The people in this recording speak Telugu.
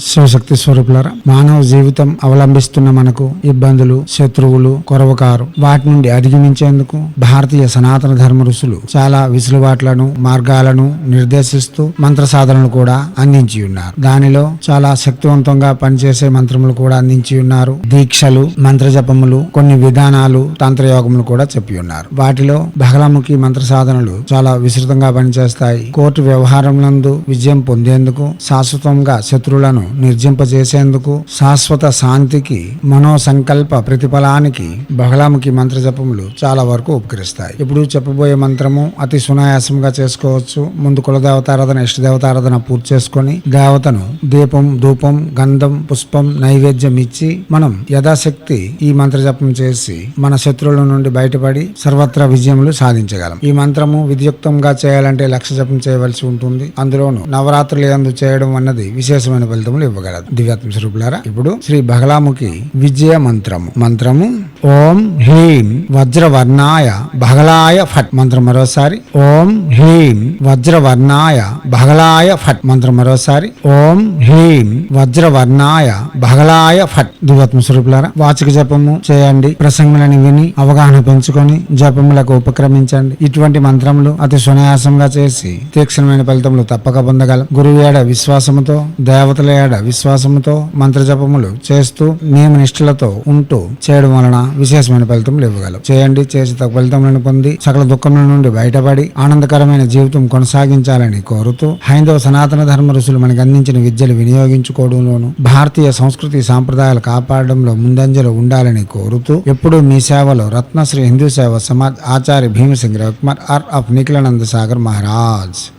శివశక్తి స్వరూపులారా మానవ జీవితం అవలంబిస్తున్న మనకు ఇబ్బందులు శత్రువులు కొరవకారు వాటి నుండి అధిగమించేందుకు భారతీయ సనాతన ధర్మ ఋషులు చాలా విసులుబాట్లను మార్గాలను నిర్దేశిస్తూ మంత్ర సాధనలు కూడా అందించి ఉన్నారు. దానిలో చాలా శక్తివంతంగా పనిచేసే మంత్రములు కూడా అందించి ఉన్నారు. దీక్షలు మంత్ర జపములు కొన్ని విధానాలు తంత్రయోగములు కూడా చెప్పి ఉన్నారు. వాటిలో బహళముఖి మంత్ర సాధనలు చాలా విస్తృతంగా పనిచేస్తాయి. కోర్టు వ్యవహారములందు విజయం పొందేందుకు శాశ్వతంగా శత్రువులను నిర్జింపజేసేందుకు శాశ్వత శాంతికి మనోసంకల్ప ప్రతిఫలానికి బహళముఖి మంత్ర జపములు చాలా వరకు ఉపకరిస్తాయి. ఇప్పుడు చెప్పబోయే మంత్రము అతి సునాయాసంగా చేసుకోవచ్చు. ముందు కులదేవతారాధన ఇష్టదేవతారాధన పూర్తి చేసుకొని దేవతను దీపం ధూపం గంధం పుష్పం నైవేద్యం ఇచ్చి మనం యథాశక్తి ఈ మంత్ర జపం చేసి మన శత్రువుల నుండి బయటపడి సర్వత్రా విజయములు సాధించగలం. ఈ మంత్రము విధియుక్తంగా చేయాలంటే లక్ష జపం చేయవలసి ఉంటుంది. అందులోను నవరాత్రులు ఎందు చేయడం అన్నది విశేషమైన ఫలితం ఇవ్వగలదు దివ్యాత్మ స్వరూపులారా? ఇప్పుడు శ్రీ బహళాముఖి విజయ మంత్రము. మంత్రము ఓం హ్రీం వజ్రవర్ణాయ బహలాయ ఫట్ మంత్రం మరోసారి. ఓం హ్రీం వజ్రవర్ణాయ బహలాయ ఫట్ మంత్రం మరోసారి. ఓం హ్రీం వజ్రవర్ణాయ బహలాయ ఫట్ దివ్యాత్మ స్వరూపులారా వాచిక జపము చేయండి. ప్రసంగులను విని అవగాహన పెంచుకొని జపములకు ఉపక్రమించండి. ఇటువంటి మంత్రములు అతి సునాయాసంగా చేసి తీక్షణమైన ఫలితములు తప్పక పొందగలం. గురువు ఏడ విశ్వాసముతో దేవతల ఏడ విశ్వాసముతో మంత్ర జపములు చేస్తూ నియమ నిష్ఠలతో ఉంటూ చేయడం వలన విశేషమైన ఫలితములు ఇవ్వగలవు. చేయండి చేసి తగ్గ ఫలితములను పొంది సకల దుఃఖముల నుండి బయటపడి ఆనందకరమైన జీవితం కొనసాగించాలని కోరుతూ హైందవ సనాతన ధర్మ ఋషులు మనకు అందించిన విద్యలు వినియోగించుకోవడంలోను భారతీయ సంస్కృతి సాంప్రదాయాలు కాపాడడంలో ముందంజలో ఉండాలని కోరుతూ ఎప్పుడూ మీ సేవలో రత్నశ్రీ హిందూ సేవ సమాజ్ ఆచార్య భీమసింగ్ రవికుమార్ ఆర్ ఆఫ్ నిఖిలానంద సాగర్ మహారాజ్.